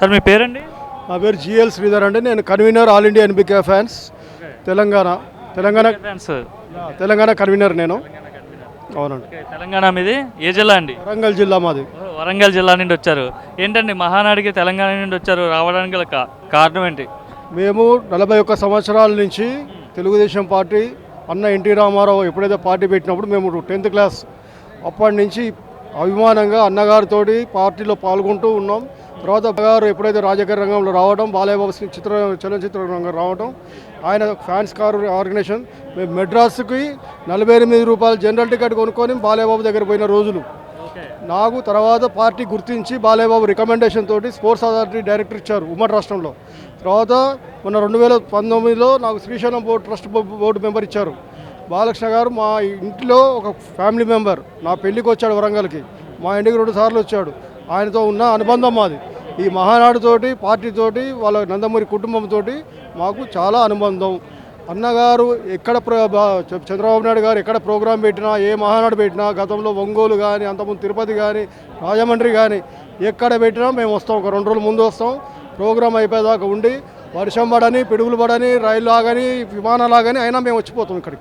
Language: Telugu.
సార్ మీ పేరండి? నా పేరు జిఎల్ శ్రీధర్ అండి. నేను convener all India NBK fans. Telangana Telangana fans. Telangana convener నేను. అవునండి. తెలంగాణ మీది? ఏ జిల్లా అండి? వరంగల్ జిల్లా మాది. వరంగల్ జిల్లా నుండి వచ్చారు. ఏంటండి మహానాడికి తెలంగాణ నుండి వచ్చారు రావడానికి గల కా- కారణం ఏంటి? మేము నలభై ఒక్క సంవత్సరాల నుంచి తెలుగుదేశం పార్టీ అన్న ఎన్టీ రామారావు ఎప్పుడైతే పార్టీ పెట్టినప్పుడు మేము టెన్త్ క్లాస్ అప్పటి నుంచి అభిమానంగా అన్నగారితోటి పార్టీలో పాల్గొంటూ ఉన్నాం. తర్వాత గారు ఎప్పుడైతే రాజకీయ రంగంలో రావడం బాలయ్యబాబు సి- చిత్ర చలనచిత్ర రంగం రావడం ఆయన ఫ్యాన్స్ కార్ ఆర్గనైజేషన్ మేము మెడ్రాస్కి నలభై ఎనిమిది రూపాయలు జనరల్ టికెట్ కొనుక్కొని బాలయ్యబాబు దగ్గర పోయిన రోజులు. నాకు తర్వాత పార్టీ గుర్తించి బాలయ్యబాబు రికమెండేషన్ తోటి స్పోర్ట్స్ అథారిటీ డైరెక్టర్ ఇచ్చారు ఉమ్మడి రాష్ట్రంలో. తర్వాత మొన్న రెండు వేల పంతొమ్మిదిలో నాకు Srisailam board trust board member ఇచ్చారు. బాలకృష్ణ గారు మా ఇంట్లో ఒక ఫ్యామిలీ మెంబర్ నా పెళ్ళికి వచ్చాడు వరంగల్కి. మా ఇంటికి రెండు సార్లు వచ్చాడు. ఆయనతో ఉన్న అనుబంధం మాది. ఈ మహానాడుతోటి పార్టీతోటి వాళ్ళ నందమూరి కుటుంబంతో మాకు చాలా అనుబంధం. అన్నగారు ఎక్కడ ప్ర- చంద్రబాబు నాయుడు గారు ఎక్కడ ప్రోగ్రాం పెట్టినా ఏ మహానాడు పెట్టినా గతంలో ఒంగోలు కానీ అంతకుముందు తిరుపతి కానీ రాజమండ్రి కానీ ఎక్కడ పెట్టినా మేము వస్తాం. ఒక రెండు రోజులు ముందు వస్తాం. ప్రోగ్రాం అయిపోయేదాకా ఉండి వర్షం పడని పిడుగులు పడని రైలు ఆగని విమానాలు ఆగని అయినా మేము వచ్చిపోతాం ఇక్కడికి.